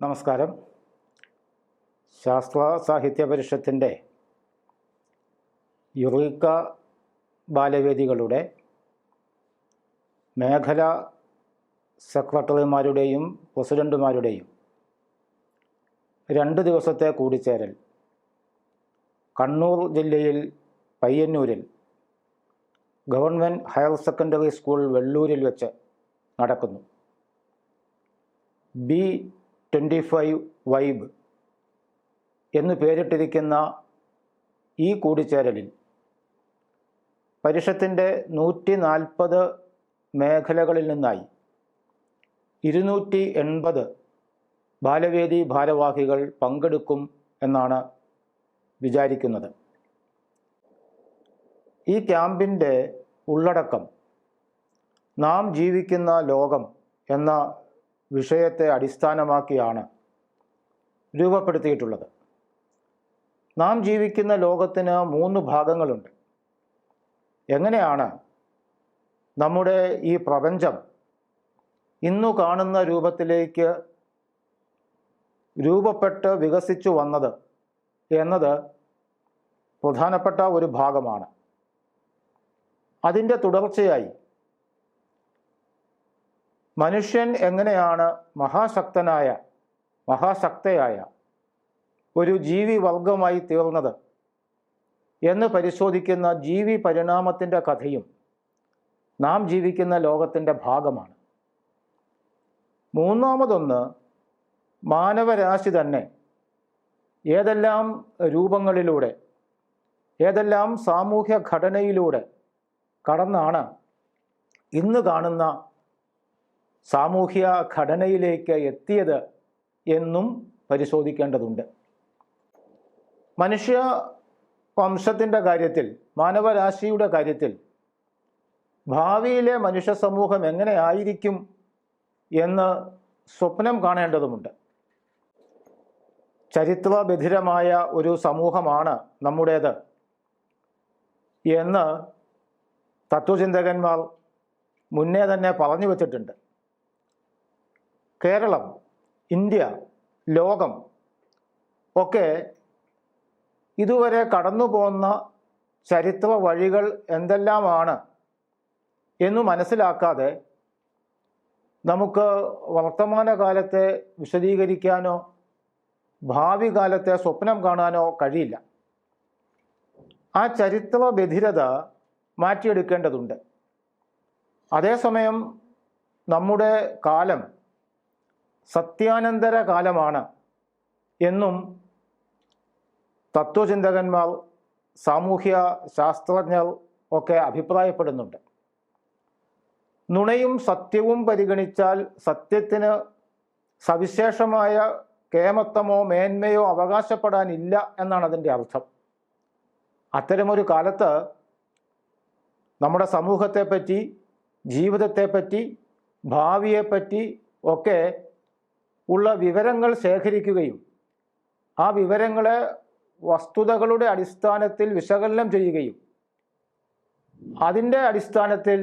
നമസ്കാരം. ശാസ്ത്ര സാഹിത്യ പരിഷത്തിന്റെ യുറീക്ക ബാലവേദികളുടെ മേഖല സെക്രട്ടറിമാരുടെയും പ്രസിഡന്റുമാരുടെയും രണ്ട് ദിവസത്തെ കൂടിച്ചേരൽ കണ്ണൂർ ജില്ലയിൽ പയ്യന്നൂരിൽ ഗവൺമെന്റ് ഹയർ സെക്കൻഡറി സ്കൂൾ വെള്ളൂരിൽ വെച്ച് നടക്കുന്നു. ബി ട്വന്റി ഫൈവ് വൈബ് എന്ന് പേരിട്ടിരിക്കുന്ന ഈ കൂടിച്ചേരലിൽ പരിഷത്തിന്റെ നൂറ്റി നാൽപ്പത് മേഖലകളിൽ നിന്നായി ഇരുന്നൂറ്റി എൺപത് ബാലവേദി ഭാരവാഹികൾ പങ്കെടുക്കും എന്നാണ് വിചാരിക്കുന്നത്. ഈ ക്യാമ്പിന്റെ ഉള്ളടക്കം നാം ജീവിക്കുന്ന ലോകം എന്ന വിഷയത്തെ അടിസ്ഥാനമാക്കിയാണ് രൂപപ്പെടുത്തിയിട്ടുള്ളത്. നാം ജീവിക്കുന്ന ലോകത്തിന് മൂന്ന് ഭാഗങ്ങളുണ്ട്. എങ്ങനെയാണ് നമ്മുടെ ഈ പ്രപഞ്ചം ഇന്നു കാണുന്ന രൂപത്തിലേക്ക് രൂപപ്പെട്ട് വികസിച്ചു വന്നത് എന്നത് പ്രധാനപ്പെട്ട ഒരു ഭാഗമാണ്. അതിന്റെ തുടർച്ചയായി മനുഷ്യൻ എങ്ങനെയാണ് മഹാശക്തനായ മഹാശക്തയായ ഒരു ജീവി വർഗമായി തീർന്നത് എന്ന് പരിശോധിക്കുന്ന ജീവി പരിണാമത്തിന്റെ കഥയും നാം ജീവിക്കുന്ന ലോകത്തിന്റെ ഭാഗമാണ്. മൂന്നാമതൊന്ന് മാനവരാശി തന്നെ ഏതെല്ലാം രൂപങ്ങളിലൂടെ ഏതെല്ലാം സാമൂഹ്യ ഘടനയിലൂടെ കടന്നാണ് ഇന്ന് കാണുന്ന സാമൂഹ്യ ഘടനയിലേക്ക് എത്തിയത് എന്നും പരിശോധിക്കേണ്ടതുണ്ട്. മനുഷ്യ വംശത്തിന്റെ കാര്യത്തിൽ മാനവരാശിയുടെ കാര്യത്തിൽ ഭാവിയിലെ മനുഷ്യ സമൂഹം എങ്ങനെയായിരിക്കും എന്ന് സ്വപ്നം കാണേണ്ടതുമുണ്ട്. ചരിത്രബധിരമായ ഒരു സമൂഹമാണ് നമ്മുടേത് എന്ന് തത്വചിന്തകന്മാർ മുന്നേ തന്നെ പറഞ്ഞു വച്ചിട്ടുണ്ട്. കേരളം ഇന്ത്യ ലോകം ഒക്കെ ഇതുവരെ കടന്നു പോന്ന ചരിത്ര വഴികൾ എന്തെല്ലാമാണ് എന്ന് മനസ്സിലാക്കാതെ നമുക്ക് വർത്തമാനകാലത്തെ വിശദീകരിക്കാനോ ഭാവി കാലത്തെ സ്വപ്നം കാണാനോ കഴിയില്ല. ആ ചരിത്ര ബധിരത മാറ്റിയെടുക്കേണ്ടതുണ്ട്. അതേസമയം നമ്മുടെ കാലം സത്യാനന്തര കാലമാണ് എന്നും തത്വചിന്തകന്മാർ സാമൂഹ്യ ശാസ്ത്രജ്ഞർ ഒക്കെ അഭിപ്രായപ്പെടുന്നുണ്ട്. നുണയും സത്യവും പരിഗണിച്ചാൽ സത്യത്തിന് സവിശേഷമായ കേമത്തമോ മേന്മയോ അവകാശപ്പെടാനില്ല എന്നാണ് അതിന്റെ അർത്ഥം. അത്തരമൊരു കാലത്ത് നമ്മുടെ സമൂഹത്തെപ്പറ്റി ജീവിതത്തെപ്പറ്റി ഭാവിയെപ്പറ്റി ഒക്കെ ഉള്ള വിവരങ്ങൾ ശേഖരിക്കുകയും ആ വിവരങ്ങളെ വസ്തുതകളുടെ അടിസ്ഥാനത്തിൽ വിശകലനം ചെയ്യുകയും അതിന്റെ അടിസ്ഥാനത്തിൽ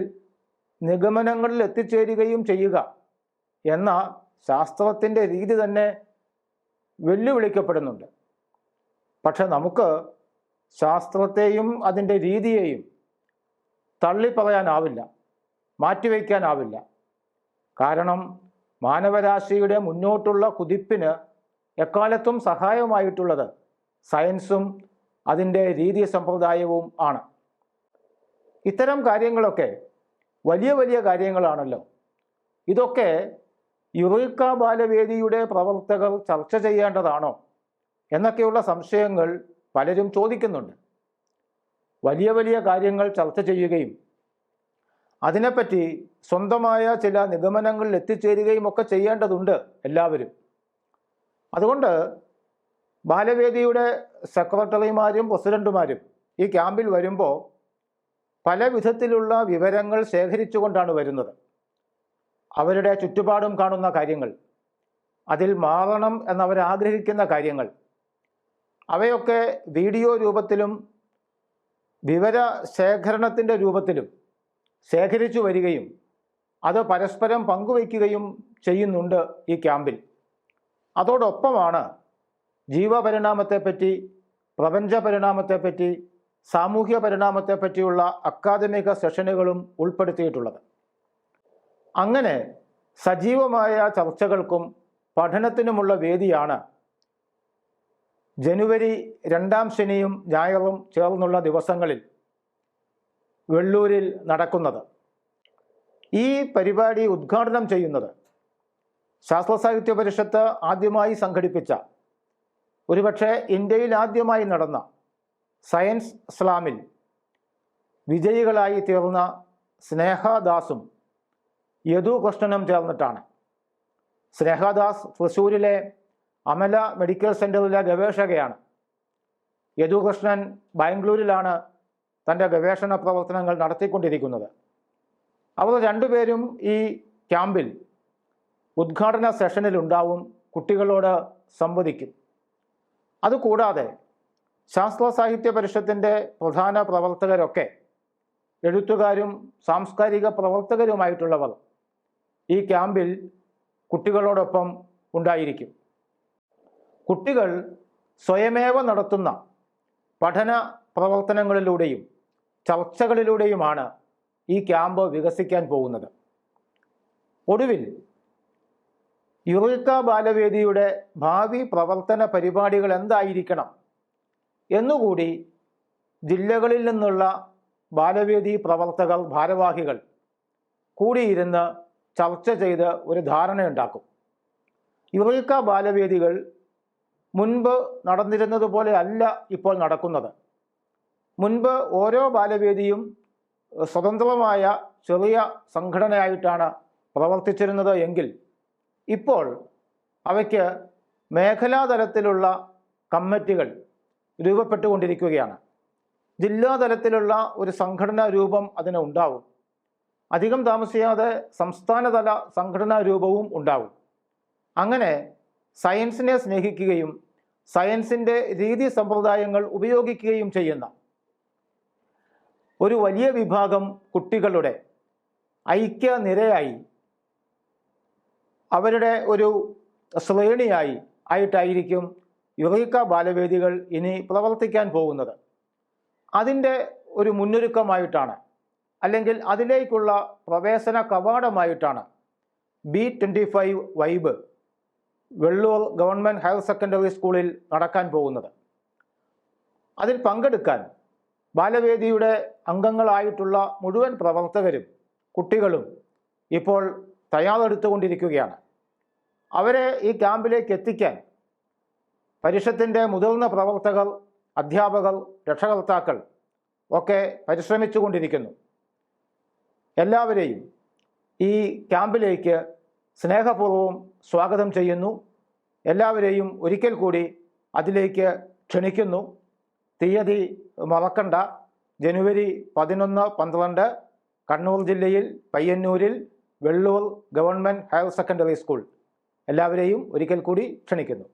നിഗമനങ്ങളിൽ എത്തിച്ചേരുകയും ചെയ്യുക എന്ന ശാസ്ത്രത്തിന്റെ രീതി തന്നെ വെല്ലുവിളിക്കപ്പെടുന്നുണ്ട്. പക്ഷെ നമുക്ക് ശാസ്ത്രത്തെയും അതിന്റെ രീതിയെയും തള്ളിപ്പറയാനാവില്ല മാറ്റിവെക്കാനാവില്ല കാരണം മാനവരാശിയുടെ മുന്നോട്ടുള്ള കുതിപ്പിന് എക്കാലത്തും സഹായമായിട്ടുള്ളത് സയൻസും അതിന്റെ രീതി സമ്പ്രദായവും ആണ്. ഇത്തരം കാര്യങ്ങളൊക്കെ വലിയ വലിയ കാര്യങ്ങളാണല്ലോ. ഇതൊക്കെ യുറീക്ക ബാലവേദിയുടെ പ്രവർത്തകർ ചർച്ച ചെയ്യേണ്ടതാണോ എന്നൊക്കെയുള്ള സംശയങ്ങൾ പലരും ചോദിക്കുന്നുണ്ട്. വലിയ വലിയ കാര്യങ്ങൾ ചർച്ച ചെയ്യുകയും അതിനെപ്പറ്റി സ്വന്തമായ ചില നിഗമനങ്ങളിൽ എത്തിച്ചേരുകയും ഒക്കെ ചെയ്യേണ്ടതുണ്ട് എല്ലാവരും. അതുകൊണ്ട് ബാലവേദിയുടെ സെക്രട്ടറിമാരും പ്രസിഡന്റുമാരും ഈ ക്യാമ്പിൽ വരുമ്പോൾ പല വിധത്തിലുള്ള വിവരങ്ങൾ ശേഖരിച്ചുകൊണ്ടാണ് വരുന്നത്. അവരുടെ ചുറ്റുപാടും കാണുന്ന കാര്യങ്ങൾ അതിൽ മാറണം എന്നവർ ആഗ്രഹിക്കുന്ന കാര്യങ്ങൾ അവയൊക്കെ വീഡിയോ രൂപത്തിലും വിവര ശേഖരണത്തിന്റെ രൂപത്തിലും ശേഖരിച്ചു വരികയും അത് പരസ്പരം പങ്കുവയ്ക്കുകയും ചെയ്യുന്നുണ്ട് ഈ ക്യാമ്പിൽ. അതോടൊപ്പമാണ് ജീവപരിണാമത്തെപ്പറ്റി പ്രപഞ്ച പരിണാമത്തെപ്പറ്റി സാമൂഹ്യ പരിണാമത്തെപ്പറ്റിയുള്ള അക്കാദമിക സെഷനുകളും ഉൾപ്പെടുത്തിയിട്ടുള്ളത്. അങ്ങനെ സജീവമായ ചർച്ചകൾക്കും പഠനത്തിനുമുള്ള വേദിയാണ് ജനുവരി രണ്ടാം ശനിയും ഞായറും ചേർന്നുള്ള ദിവസങ്ങളിൽ വെള്ളൂരിൽ നടക്കുന്നത്. ഈ പരിപാടി ഉദ്ഘാടനം ചെയ്യുന്നത് ശാസ്ത്ര സാഹിത്യ പരിഷത്ത് ആദ്യമായി സംഘടിപ്പിച്ച ഒരുപക്ഷെ ഇന്ത്യയിൽ ആദ്യമായി നടന്ന സയൻസ് സ്ലാമിൽ വിജയികളായി തീർന്ന സ്നേഹദാസും യദുകൃഷ്ണനും ചേർന്നിട്ടാണ്. സ്നേഹദാസ് തൃശ്ശൂരിലെ അമല മെഡിക്കൽ സെന്ററിലെ ഗവേഷകയാണ്. യദുകൃഷ്ണൻ ബാംഗ്ലൂരിലാണ് തന്റെ ഗവേഷണ പ്രവർത്തനങ്ങൾ നടത്തിക്കൊണ്ടിരിക്കുന്നത്. അവർ രണ്ടുപേരും ഈ ക്യാമ്പിൽ ഉദ്ഘാടന സെഷനിൽ ഉണ്ടാവും കുട്ടികളോട് സംവദിക്കും. അതുകൂടാതെ ശാസ്ത്ര സാഹിത്യ പരിഷത്തിന്റെ പ്രധാന പ്രവർത്തകരൊക്കെ എഴുത്തുകാരും സാംസ്കാരിക പ്രവർത്തകരുമായിട്ടുള്ളവർ ഈ ക്യാമ്പിൽ കുട്ടികളോടൊപ്പം ഉണ്ടായിരിക്കും. കുട്ടികൾ സ്വയമേവ നടത്തുന്ന പഠന പ്രവർത്തനങ്ങളിലൂടെയും ചർച്ചകളിലൂടെയുമാണ് ഈ ക്യാമ്പ് വികസിക്കാൻ പോകുന്നത്. ഒടുവിൽ യുറിക്ക ബാലവേദിയുടെ ഭാവി പ്രവർത്തന പരിപാടികൾ എന്തായിരിക്കണം എന്നുകൂടി ജില്ലകളിൽ നിന്നുള്ള ബാലവേദി പ്രവർത്തകർ ഭാരവാഹികൾ കൂടിയിരുന്ന് ചർച്ച ചെയ്ത് ഒരു ധാരണയുണ്ടാക്കും യുറിക്ക ബാലവേദികൾ മുൻപ് നടന്നിരുന്നതുപോലെ അല്ല ഇപ്പോൾ നടക്കുന്നത്. മുൻപ് ഓരോ ബാലവേദിയും സ്വതന്ത്രമായ ചെറിയ സംഘടനയായിട്ടാണ് പ്രവർത്തിച്ചിരുന്നത് എങ്കിൽ ഇപ്പോൾ അവയ്ക്ക് മേഖലാതലത്തിലുള്ള കമ്മിറ്റികൾ രൂപപ്പെട്ടുകൊണ്ടിരിക്കുകയാണ്. ജില്ലാതലത്തിലുള്ള ഒരു സംഘടനാ രൂപം അതിന് ഉണ്ടാവും. അധികം താമസിയാതെ സംസ്ഥാനതല സംഘടനാ രൂപവും ഉണ്ടാവും. അങ്ങനെ സയൻസിനെ സ്നേഹിക്കുകയും സയൻസിന്റെ രീതി സമ്പ്രദായങ്ങൾ ഉപയോഗിക്കുകയും ചെയ്യുന്ന ഒരു വലിയ വിഭാഗം കുട്ടികളുടെ ഐക്യനിരയായി അവരുടെ ഒരു ശ്രേണിയായി ആയിട്ടായിരിക്കും യുറീക്ക ബാലവേദികൾ ഇനി പ്രവർത്തിക്കാൻ പോകുന്നത്. അതിന്റെ ഒരു മുന്നൊരുക്കമായിട്ടാണ് അല്ലെങ്കിൽ അതിലേക്കുള്ള പ്രവേശന കവാടമായിട്ടാണ് B twenty five vibe Vellur government higher secondary സ്കൂളിൽ നടക്കാൻ പോകുന്നത്. അതിൽ പങ്കെടുക്കാൻ ബാലവേദിയുടെ അംഗങ്ങളായിട്ടുള്ള മുഴുവൻ പ്രവർത്തകരും കുട്ടികളും ഇപ്പോൾ തയ്യാറെടുത്തുകൊണ്ടിരിക്കുകയാണ്. അവരെ ഈ ക്യാമ്പിലേക്ക് എത്തിക്കാൻ പരിഷത്തിന്റെ മുതിർന്ന പ്രവർത്തകർ അധ്യാപകർ രക്ഷകർത്താക്കൾ ഒക്കെ പരിശ്രമിച്ചുകൊണ്ടിരിക്കുന്നു. എല്ലാവരെയും ഈ ക്യാമ്പിലേക്ക് സ്നേഹപൂർവം സ്വാഗതം ചെയ്യുന്നു. എല്ലാവരെയും ഒരിക്കൽ കൂടി അതിലേക്ക് ക്ഷണിക്കുന്നു. തീയതി മറക്കണ്ട. ജനുവരി പതിനൊന്ന് പന്ത്രണ്ട് കണ്ണൂർ ജില്ലയിൽ പയ്യന്നൂരിൽ Vellur government higher secondary school. എല്ലാവരെയും ഒരിക്കൽ കൂടി ക്ഷണിക്കുന്നു.